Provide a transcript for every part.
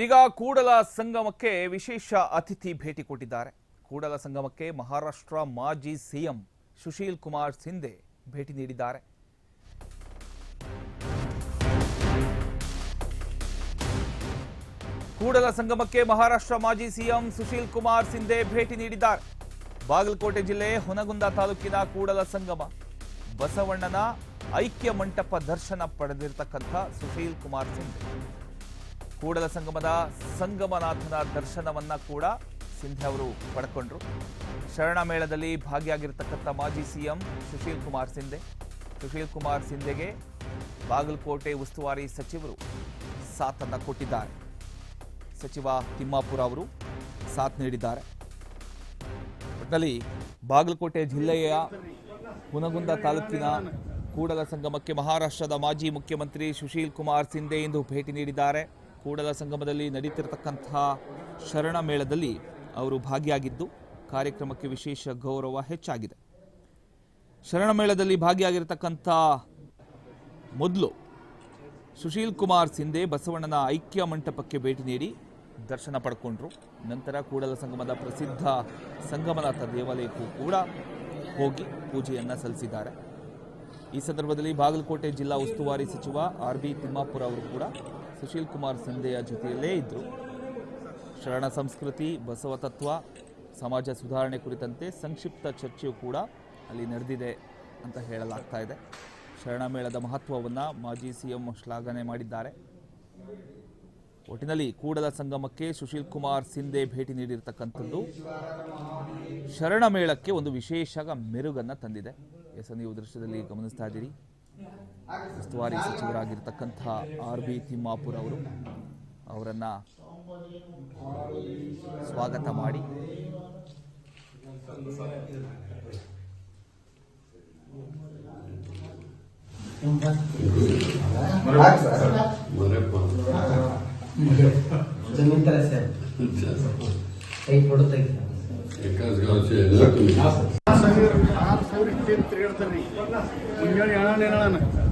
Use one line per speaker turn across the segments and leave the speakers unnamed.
ಈಗ ಕೂಡಲ ಸಂಗಮಕ್ಕೆ ವಿಶೇಷ ಅತಿಥಿ ಭೇಟಿ ಕೊಟ್ಟಿದ್ದಾರೆ. ಕೂಡಲ ಸಂಗಮಕ್ಕೆ ಮಹಾರಾಷ್ಟ್ರ ಮಾಜಿ ಸಿಎಂ ಸುಶೀಲ್ ಕುಮಾರ್ ಸಿಂಧೆ ಭೇಟಿ ನೀಡಿದ್ದಾರೆ. ಕೂಡಲ ಸಂಗಮಕ್ಕೆ ಮಹಾರಾಷ್ಟ್ರ ಮಾಜಿ ಸಿಎಂ ಸುಶೀಲ್ ಕುಮಾರ್ ಸಿಂಧೆ ಭೇಟಿ ನೀಡಿದ್ದಾರೆ. ಬಾಗಲಕೋಟೆ ಜಿಲ್ಲೆ ಹುನಗುಂದ ತಾಲೂಕಿನ ಕೂಡಲ ಸಂಗಮ. ಬಸವಣ್ಣನ ಐಕ್ಯ ಮಂಟಪ ದರ್ಶನ ಪಡೆದಿರತಕ್ಕಂಥ ಸುಶೀಲ್ ಕುಮಾರ್ ಸಿಂಧೆ. ಕೂಡಲ ಸಂಗಮದ ಸಂಗಮನಾಥನ ದರ್ಶನವನ್ನ ಕೂಡ ಸಿಂಧೆ ಅವರು ಪಡ್ಕೊಂಡ್ರು. ಶರಣ ಮೇಳದಲ್ಲಿ ಭಾಗಿಯಾಗಿರ್ತಕ್ಕಂಥ ಮಾಜಿ ಸಿಎಂ ಸುಶೀಲ್ ಕುಮಾರ್ ಸಿಂಧೆ. ಸುಶೀಲ್ ಕುಮಾರ್ ಸಿಂಧೆಗೆ ಬಾಗಲಕೋಟೆ ಉಸ್ತುವಾರಿ ಸಚಿವರು ಸಾಥನ್ನು ಕೊಟ್ಟಿದ್ದಾರೆ. ಸಚಿವ ತಿಮ್ಮಾಪುರ ಅವರು ಸಾಥ್ ನೀಡಿದ್ದಾರೆ. ಒಟ್ಟಿನಲ್ಲಿ ಬಾಗಲಕೋಟೆ ಜಿಲ್ಲೆಯ ಹುನಗುಂದ ತಾಲೂಕಿನ ಕೂಡಲ ಸಂಗಮಕ್ಕೆ ಮಹಾರಾಷ್ಟ್ರದ ಮಾಜಿ ಮುಖ್ಯಮಂತ್ರಿ ಸುಶೀಲ್ ಕುಮಾರ್ ಸಿಂಧೆ ಇಂದು ಭೇಟಿ ನೀಡಿದ್ದಾರೆ. ಕೂಡಲ ಸಂಗಮದಲ್ಲಿ ನಡೀತಿರತಕ್ಕಂತಹ ಶರಣ ಮೇಳದಲ್ಲಿ ಅವರು ಭಾಗಿಯಾಗಿದ್ದು, ಕಾರ್ಯಕ್ರಮಕ್ಕೆ ವಿಶೇಷ ಗೌರವ ಹೆಚ್ಚಾಗಿದೆ. ಶರಣ ಮೇಳದಲ್ಲಿ ಭಾಗಿಯಾಗಿರತಕ್ಕಂಥ ಮೊದಲು ಸುಶೀಲ್ ಕುಮಾರ್ ಸಿಂಧೆ ಬಸವಣ್ಣನ ಐಕ್ಯ ಮಂಟಪಕ್ಕೆ ಭೇಟಿ ನೀಡಿ ದರ್ಶನ ಪಡ್ಕೊಂಡ್ರು. ನಂತರ ಕೂಡಲ ಸಂಗಮದ ಪ್ರಸಿದ್ಧ ಸಂಗಮನಾಥ ದೇವಾಲಯಕ್ಕೂ ಕೂಡ ಹೋಗಿ ಪೂಜೆಯನ್ನು ಸಲ್ಲಿಸಿದ್ದಾರೆ. ಈ ಸಂದರ್ಭದಲ್ಲಿ ಬಾಗಲಕೋಟೆ ಜಿಲ್ಲಾ ಉಸ್ತುವಾರಿ ಸಚಿವ ಆರ್ ಬಿ ತಿಮ್ಮಾಪುರ ಅವರು ಕೂಡ ಸುಶೀಲ್ ಕುಮಾರ್ ಸಂಧೆಯ ಜೊತೆಯಲ್ಲೇ ಇದ್ದರು ಶರಣ ಸಂಸ್ಕೃತಿ, ಬಸವ ತತ್ವ, ಸಮಾಜ ಸುಧಾರಣೆ ಕುರಿತಂತೆ ಸಂಕ್ಷಿಪ್ತ ಚರ್ಚೆಯೂ ಕೂಡ ಅಲ್ಲಿ ನಡೆದಿದೆ ಅಂತ ಹೇಳಲಾಗ್ತಾ ಇದೆ. ಶರಣ ಮೇಳದ ಮಹತ್ವವನ್ನು ಮಾಜಿ ಸಿಎಂ ಶ್ಲಾಘನೆ ಮಾಡಿದ್ದಾರೆ. ಒಟ್ಟಿನಲ್ಲಿ ಕೂಡಲ ಸಂಗಮಕ್ಕೆ ಸುಶೀಲ್ ಕುಮಾರ್ ಸಿಂಧೆ ಭೇಟಿ ನೀಡಿರ್ತಕ್ಕಂಥದ್ದು. ಶರಣ ಮೇಳಕ್ಕೆ ಒಂದು ವಿಶೇಷ ಮೆರುಗನ್ನು ತಂದಿದೆ. ಎಸ್ ನೀವು ದೃಶ್ಯದಲ್ಲಿ ಗಮನಿಸ್ತಾ ಇದ್ದೀರಿ. ಉಸ್ತುವಾರಿ ಸಚಿವರಾಗಿರ್ತಕ್ಕಂಥ ಆರ್ ಬಿ ತಿಮ್ಮಾಪುರ್ ಅವರು ಅವರನ್ನು ಸ್ವಾಗತ ಮಾಡಿ.
जमीन तरह से काही पडत आहे
एकाच गावचे ना तुम्ही आज
सगळे आज सगळे ते त्रेड तरी म्हणजे येणार येणार नाही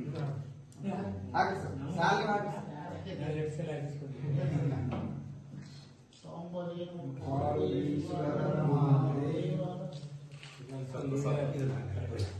ఈశ్వర आगे सर साल में आगे लेफ़्ट से लाइन इसको सोमवारी और ईश्वर महादेव संसार के